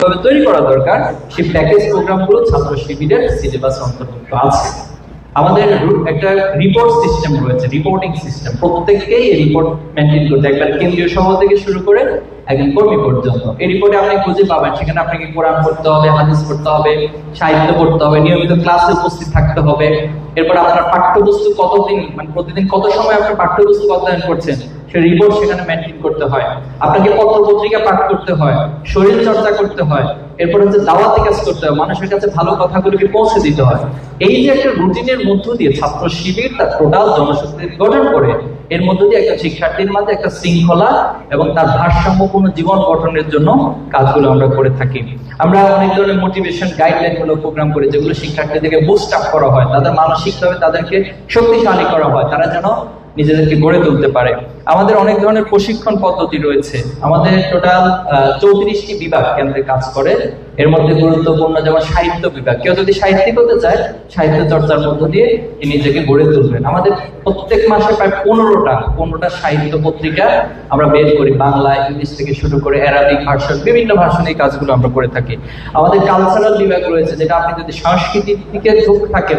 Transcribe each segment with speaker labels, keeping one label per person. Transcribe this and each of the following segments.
Speaker 1: ভাবে তৈরি করা দরকার সেই প্যাকেজ প্রোগ্রাম প্রোগ্রামগুলো ছাত্র শিবিরের সিলেবাস অন্তর্ভুক্ত আছে। আমাদের একটা রিপোর্ট সিস্টেম রয়েছে রিপোর্টিং সিস্টেম প্রত্যেককেই রিপোর্ট মেনটেন করতে একবার কেন্দ্রীয় সভা থেকে শুরু করে একজন কর্মী পর্যন্ত এই রিপোর্টে আপনি খুঁজে পাবেন, সেখানে আপনাকে কোরআন পড়তে হবে, হাদিস পড়তে হবে, সাহিত্য পড়তে হবে, নিয়মিত ক্লাসে উপস্থিত থাকতে হবে। এরপর আপনার পাঠ্যবস্তু কতদিন মানে প্রতিদিন কত সময় আপনার পাঠ্যবস্তু অধ্যয়ন করছেন, সেই রিপোর্ট সেখানে মেনটেন করতে হয়। আপনাকে পত্র পত্রিকা পাঠ করতে হয়, শরীর চর্চা করতে হয়, এরপর হচ্ছে দাওয়াতি কাজ করতে হয়, মানুষের কাছে ভালো কথাগুলোকে পৌঁছে দিতে হয়। এই যে একটা রুটিনের মধ্য দিয়ে ছাত্র শিবির তার টোটাল জনশক্তি গঠন করে এর মধ্য দিয়ে একটা শিক্ষার্থীর মাঝে একটা শৃঙ্খলা এবং তার ভারসাম্যপূর্ণ জীবন গঠনের জন্য কাজগুলো আমরা করে থাকি। আমরা অনেক ধরনের মোটিভেশন গাইডলাইনগুলো প্রোগ্রাম করি, যেগুলো শিক্ষার্থীদেরকে বুস্ট আপ করা হয়। তাদের মানসিকভাবে তাদেরকে শক্তিশালী করা হয়। তারা যেন নিজেদেরকে গড়ে তুলতে পারে। আমাদের অনেক ধরনের প্রশিক্ষণ পদ্ধতি রয়েছে। আমাদের টোটাল চৌত্রিশটি বিভাগ কেন্দ্রে কাজ করে। এর মধ্যে গুরুত্বপূর্ণ যেমন সাহিত্য বিভাগ। কেউ যদি সাহিত্যিক হতে চায়, সাহিত্য চর্চার মধ্য দিয়ে তিনি নিজেকে গড়ে তুলবেন। আমাদের প্রত্যেক মাসে প্রায় পনেরোটা পনেরোটা সাহিত্য পত্রিকা আমরা বের করি। বাংলা, ইংলিশ থেকে শুরু করে অ্যারাবিক ভার্সন, বিভিন্ন ভার্সনে এই কাজগুলো আমরা করে থাকি। আমাদের কালচারাল বিভাগ রয়েছে, যেটা আপনি যদি সাংস্কৃতিক দিকে ঝোঁক থাকে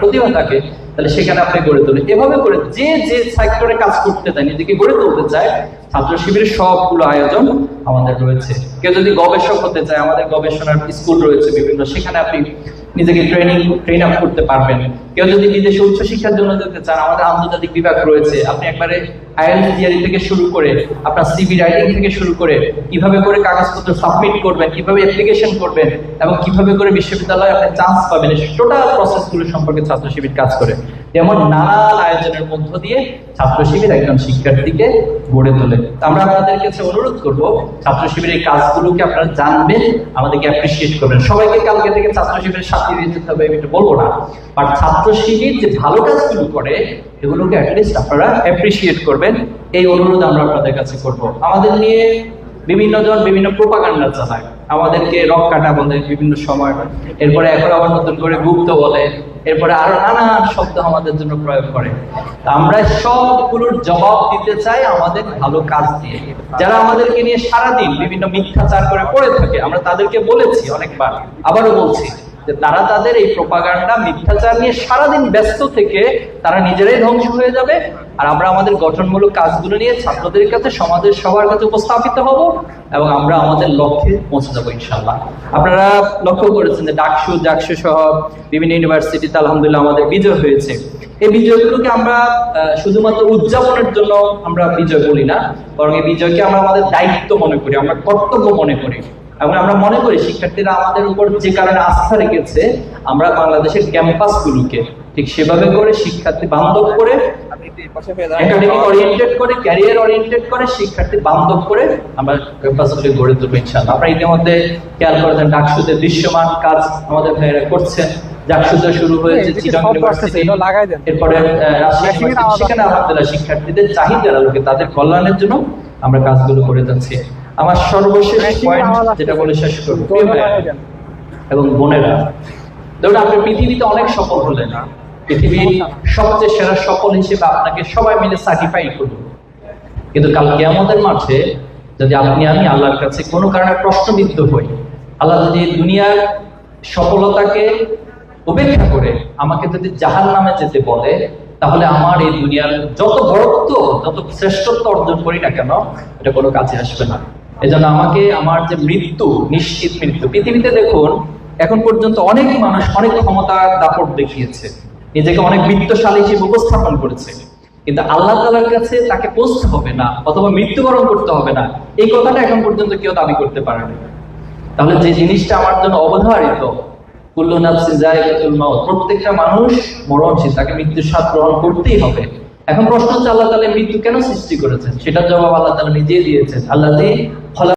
Speaker 1: প্রতিভা থাকে, তাহলে সেখানে আপনি গড়ে তোলেন। এভাবে করে যে যে সেক্টরে কাজ করতে চায়, নিজেকে গড়ে তুলতে চায়, ছাত্র শিবিরের সবগুলো আয়োজন আমাদের রয়েছে। কেউ যদি গবেষক হতে চায়, আমাদের গবেষণার স্কুল রয়েছে বিভিন্ন, সেখানে আপনি নিজেকে ট্রেনিং ট্রেন আপ করতে পারবেন। কেউ যদি বিদেশে উচ্চশিক্ষার জন্য যেতে চান, আমাদের আন্তর্জাতিক বিভাগ রয়েছে। আপনি একবারে আইএলটিএস থেকে শুরু করে, আপনার সিভি রাইটিং থেকে শুরু করে, কীভাবে করে কাগজপত্র সাবমিট করবেন, কীভাবে অ্যাপ্লিকেশন করবেন, এবং কীভাবে করে বিশ্ববিদ্যালয়ে আপনি চান্স পাবেন টোটাল প্রসেসগুলো সম্পর্কে ছাত্র শিবির কাজ করে। যেমন নানান আয়োজনের মধ্য দিয়ে ছাত্র শিবির একজন শিক্ষার্থীকে গড়ে তোলে। আমরা আপনাদের কাছে অনুরোধ করব ছাত্র শিবিরের কাজগুলোকে আপনারা জানবেন, আমাদেরকে অ্যাপ্রিসিয়েট করবেন। সবাইকে কালকে থেকে ছাত্র শিবিরের সাথে দিয়ে যেতে হবে এটা বলব না। বাট ছাত্র শিবির যে ভালো কাজগুলো করে এগুলোকে অ্যাটলিস্ট আপনারা অ্যাপ্রিসিয়েট করবেন। এই অনুরোধ আমরা আপনাদের কাছে করব। আমাদের নিয়ে বিভিন্ন জন বিভিন্ন প্রোপাগান্ডা চালায়। আমাদেরকে রক কাটা বলে বিভিন্ন সময় এরপরে এখন আবার নতুন করে গুপ্ত বলে। এরপরে আরও নানান শব্দ আমাদের জন্য প্রয়োগ করে। আমরা সবগুলোর জবাব দিতে চাই আমাদের ভালো কাজ দিয়ে। যারা আমাদেরকে নিয়ে সারাদিন বিভিন্ন মিথ্যাচার করে পড়ে থাকে, আমরা তাদেরকে বলেছি অনেকবার, আবারও বলছি যে তারা তাদের এই প্রপাগান্ডা, মিথ্যাচার নিয়ে সারাদিন ব্যস্ত থেকে তারা নিজেরাই ধ্বংস হয়ে যাবে। আর আমরা আমাদের গঠনমূলক কাজগুলো নিয়ে ছাত্রদের কাছে, সমাজের সবার কাছে উপস্থাপিত হব এবং আমরা আমাদের লক্ষ্যে পৌঁছে যাব ইনশাল্লাহ আপনারা লক্ষ্য করেছেন যে ডাকসু, জাকসু সহ বিভিন্ন ইউনিভার্সিটিতে আলহামদুলিল্লাহ আমাদের বিজয় হয়েছে। এই বিজয়গুলোকে আমরা শুধুমাত্র উদযাপনের জন্য আমরা বিজয় বলি না, বরং এই বিজয়কে আমরা আমাদের দায়িত্ব মনে করি, আমরা কর্তব্য মনে করি। এবং আমরা মনে করি শিক্ষার্থীরা আমাদের উপর যে কারণে আস্থা রেখেছে আমরা বাংলাদেশের ক্যাম্পাসগুলোকে ঠিক সেভাবে করে শিক্ষার্থী বান্ধব করে একাডেমিক ওরিয়েন্টেড করে ক্যারিয়ার ওরিয়েন্টেড করে শিক্ষার্থী বান্ধব করে আমরা ক্যাম্পাসগুলি গড়ে তুলবো ইনশাআল্লাহ। আপনারা ইতিমধ্যে খেয়াল করেছেন ডাকসুতে দৃশ্যমান কাজ আমাদের ভাইয়েরা করছেন। ডাকসুতে শুরু হয়েছে
Speaker 2: এদিকে
Speaker 1: চিটাং
Speaker 2: সব
Speaker 1: ইউনিভার্সিটি
Speaker 2: আসতেছে, এটা লাগাই দেন।
Speaker 1: এরপরে আহ, রাজশাহী
Speaker 2: মেশিন
Speaker 1: ইউনিভার্সিটি,
Speaker 2: আলাদা।
Speaker 1: সেখানে আলহামদুলিল্লাহ শিক্ষার্থীদের চাহিদার আলোকে তাদের কল্যাণের জন্য আমরা কাজগুলো করে যাচ্ছি। আমার সর্বশেষ পয়েন্ট যেটা বলে শেষ করব। এবং বোনেরা ধরুন আপনি পৃথিবীতে অনেক সফল হলেন। পৃথিবীর সবচেয়ে সেরা সফল হিসেবে আপনাকে সবাই মিলে সার্টিফাই করবে কিন্তু কাল কেয়ামতের মাঠে যদি আপনি আমি আল্লাহর কাছে কোনো কারণে প্রশ্নবিদ্ধ হই আল্লাহ যদি দুনিয়ার সফলতাকে উপেক্ষা করে আমাকে যদি জাহান নামে যেতে বলে তাহলে আমার এই দুনিয়ার যত বড়ত্ব যত শ্রেষ্ঠত্ব অর্জন করি না কেন এটা কোনো কাজে আসবে না। এজন্য আমাকে আমার যে মৃত্যু, নিশ্চিত মৃত্যু, পৃথিবীতে দেখুন, এখন পর্যন্ত অনেক মানুষ অনেক ক্ষমতার দাপট দেখিয়েছে। নিজেকে অনেক বৃত্তশালী হিসেবে উপস্থাপন করেছে। কিন্তু আল্লাহ তালার কাছে তাকে পৌঁছতে হবে না, অথবা মৃত্যুবরণ করতে হবে না। এই কথাটা এখন পর্যন্ত কেউ দাবি করতে পারে না তাহলে যে জিনিসটা আমার জন্য অবধারিত প্রত্যেকটা মানুষ মরণশীল, তাকে মৃত্যুর স্বাদ গ্রহণ করতেই হবে। এখন প্রশ্ন হচ্ছে, আল্লাহ তাআলা মৃত্যু কেন সৃষ্টি করেছেন? সেটার জবাব আল্লাহ তালা নিজেই দিয়েছেন। আল্লাহ ফলে